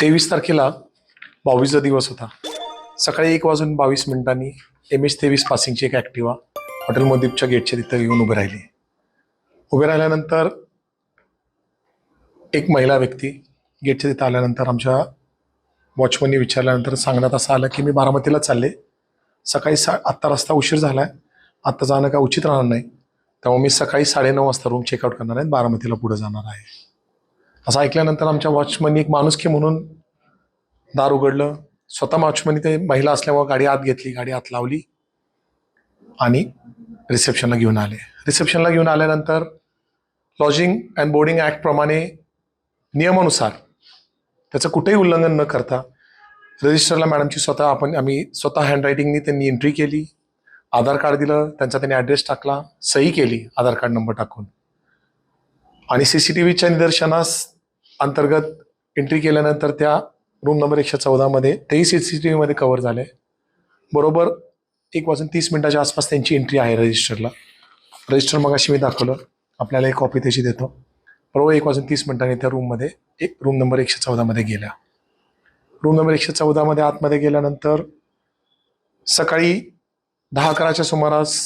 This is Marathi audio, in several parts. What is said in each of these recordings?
तेवीस तारखेला बावीसचा दिवस होता. सकाळी एक वाजून बावीस मिनिटांनी एम एच तेवीस पासिंगची एक ॲक्टिवा हॉटेल मदीपच्या गेटच्या तिथं येऊन उभी राहिली. उभे राहिल्यानंतर एक महिला व्यक्ती गेटच्या तिथं आल्यानंतर आमच्या वॉचमननी विचारल्यानंतर सांगण्यात असं आलं की मी बारामतीला चालले. सकाळी सा आत्ता रस्ता उशीर झाला आहे आत्ता जाणं काय उचित राहणार नाही. त्यामुळे मी सकाळी साडेनऊ वाजता रूम चेकआउट करणार आहे बारामतीला पुढे जाणार आहे. असं ऐकल्यानंतर आमच्या वॉचमननी एक माणुसकी म्हणून दार उघडलं. स्वतः वॉचमनी ते महिला असल्यामुळे गाडी आत घेतली गाडी आत लावली आणि रिसेप्शनला घेऊन आले. रिसेप्शनला घेऊन आल्यानंतर लॉजिंग अँड बोर्डिंग ॲक्टप्रमाणे नियमानुसार त्याचं कुठेही उल्लंघन न करता रजिस्टरला मॅडमची स्वतः आपण आम्ही स्वतः हँडरायटिंगनी त्यांनी एंट्री केली आधार कार्ड दिलं त्यांचा त्यांनी ॲड्रेस टाकला सही केली आधार कार्ड नंबर टाकून. आणि सी सी टी व्हीच्या निदर्शनास अंतर्गत एंट्री केल्यानंतर त्या रूम नंबर एकशे चौदामध्ये तेही सी सी टी व्हीमध्ये कव्हर झाले. बरोबर एक वाजून तीस मिनिटाच्या आसपास त्यांची एंट्री आहे रजिस्टरला रजिस्टर मग अशी मी दाखवलं. आपल्याला एक कॉपी त्याची देतो. बरोबर एक वाजून तीस मिनिटांनी त्या रूममध्ये एक रूम नंबर एकशे चौदामध्ये गेल्या. रूम नंबर एकशे चौदामध्ये आतमध्ये गेल्यानंतर सकाळी दहा अकराच्या सुमारास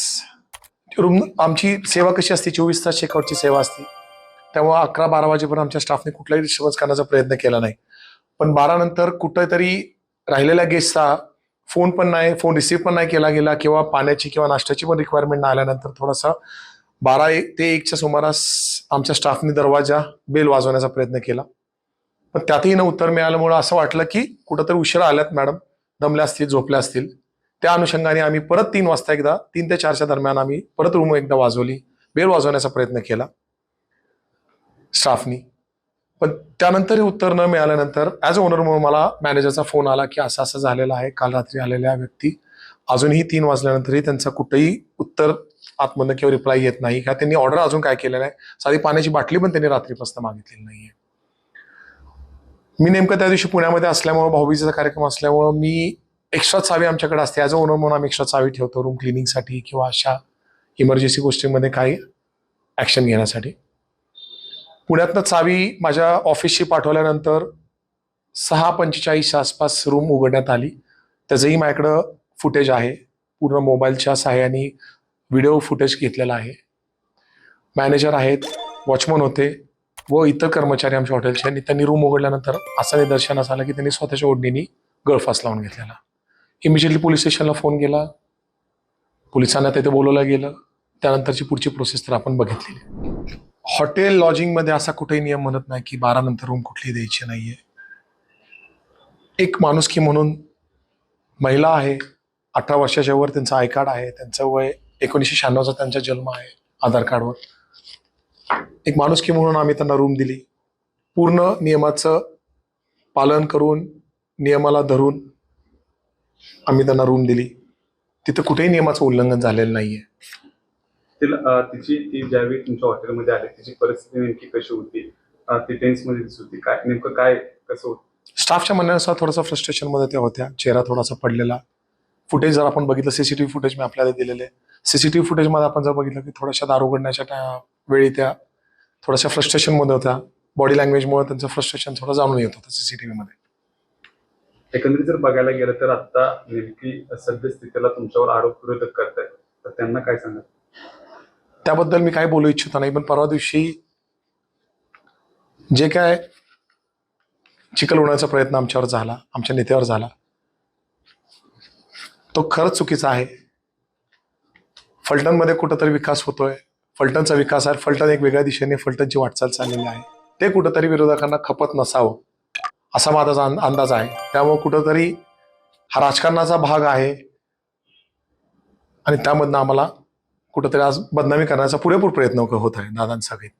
रूम आमची सेवा कशी असते? चोवीस तास चेकआउटची सेवा असते. तेव्हा अकरा बारा वाजेपर्यंत आमच्या स्टाफने कुठलाही डिस्टर्बन्स करण्याचा प्रयत्न केला नाही. पण बारा नंतर कुठेतरी राहिलेल्या गेस्टचा फोन पण नाही फोन रिसीव्ह पण नाही केला गेला किंवा पाण्याची किंवा नाश्त्याची पण रिक्वायरमेंट नाही आल्यानंतर थोडासा बारा एक ते एकच्या सुमारास आमच्या स्टाफने दरवाजा बेल वाजवण्याचा प्रयत्न केला. पण त्यातही न उत्तर मिळाल्यामुळं असं वाटलं की कुठंतरी उशिरा आल्यात मॅडम दमल्या असतील झोपल्या असतील. त्या अनुषंगाने आम्ही परत तीन वाजता एकदा तीन ते चारच्या दरम्यान आम्ही परत रूम एकदा वाजवली. बेल वाजवण्याचा प्रयत्न केला. स्टाफनी. पण त्यानंतरही उत्तर न मिळाल्यानंतर ॲज अ ओनर म्हणून मला मॅनेजरचा फोन आला की असं असं झालेलं आहे काल रात्री आलेल्या व्यक्ती. अजूनही तीन वाजल्यानंतरही त्यांचं कुठेही उत्तर आतमधनं किंवा रिप्लाय येत नाही. का त्यांनी ऑर्डर अजून काय केलेलं आहे? साधी पाण्याची बाटली पण त्यांनी रात्रीपासून मागितलेली नाही आहे मी नेमकं त्या दिवशी पुण्यामध्ये असल्यामुळं भाऊबीजेचा कार्यक्रम असल्यामुळं मी एक्स्ट्रा चावी आमच्याकडे असते. ॲज अ ओनर म्हणून आम्ही एक्स्ट्रा चावी ठेवतो रूम क्लिनिंगसाठी किंवा अशा इमर्जन्सी गोष्टींमध्ये काही ॲक्शन घेण्यासाठी. पुण्यातनं चावी माझ्या ऑफिसशी पाठवल्यानंतर सहा पंचेचाळीसच्या आसपास रूम उघडण्यात आली. त्याचंही माझ्याकडं फुटेज आहे. पूर्ण मोबाईलच्या सहाय्याने व्हिडिओ फुटेज घेतलेला आहे. मॅनेजर आहेत वॉचमन होते व इतर कर्मचारी आमच्या हॉटेलचे आणि त्यांनी रूम उघडल्यानंतर असं निदर्शनास आलं की त्यांनी स्वतःच्या ओढणीने गळफास लावून घेतलेला. इमिजिएटली पोलीस स्टेशनला फोन केला. पोलिसांना तिथे बोलवलं गेलं. त्यानंतरची पुढची प्रोसेस तर आपण बघितलेली. हॉटेल लॉजिंगमध्ये असा कुठेही नियम म्हणत नाही की बारा नंतर रूम कुठली द्यायची नाहीये. एक माणुसकी म्हणून महिला आहे अठरा वर्षाच्या वर त्यांचं आय कार्ड आहे त्यांचं वय एकोणीसशे शहाण्णवचा त्यांचा जन्म आहे आधार कार्डवर एक माणुसकी म्हणून आम्ही त्यांना रूम दिली. पूर्ण नियमाचं पालन करून नियमाला धरून आम्ही त्यांना रूम दिली. तिथं कुठेही नियमाचं उल्लंघन झालेलं नाहीये. तिला तिची ती ज्यावेळी तुमच्या हॉटेलमध्ये आली तिची परिस्थिती नेमकी कशी होती? ती टेन्समध्ये दिसत होती. काय नेमकं काय कसं होतं? स्टाफच्या म्हणण्यानुसार थोडासा फ्रस्ट्रेशनमध्ये त्या होत्या. चेहरा थोडासा पडलेला. फुटेज जर आपण बघितलं सीसीटीव्ही फुटेज मी आपल्याला दिलेले. सीसीटीव्ही फुटेजमध्ये आपण जर बघितलं की थोड्याशा दार उघडण्याच्या वेळी त्या थोड्याशा फ्रस्ट्रेशनमध्ये होत्या. बॉडी लँग्वेजमुळे त्यांचं फ्रस्ट्रेशन थोडं जाणून येत होतं सीसीटीव्ही मध्ये. एकंदरीत जर बघायला गेलं तर आता नेमकी सद्यस्थितीला तुमच्यावर आरोप विरोधक करतायत. तर त्यांना काय सांगा त्याबद्दल मी काय बोलू इच्छित नाही पण परवा दिवशी जे काय चिखल होण्याचा प्रयत्न आमच्यावर झाला आमच्या नेत्यावर झाला तो खरंच चुकीचा आहे. फलटणमध्ये कुठंतरी विकास होतोय फलटणचा विकास आहे फलटण एक वेगळ्या दिशेने फलटणची वाटचाल चाललेली आहे. ते कुठंतरी विरोधकांना खपत नसावं असा माझा अंदाज आहे. त्यामुळे कुठंतरी हा राजकारणाचा भाग आहे आणि त्यामधनं आम्हाला कुठंतरी आज बदनामी करण्याचा पुरेपूर प्रयत्न होत आहे दादांसहित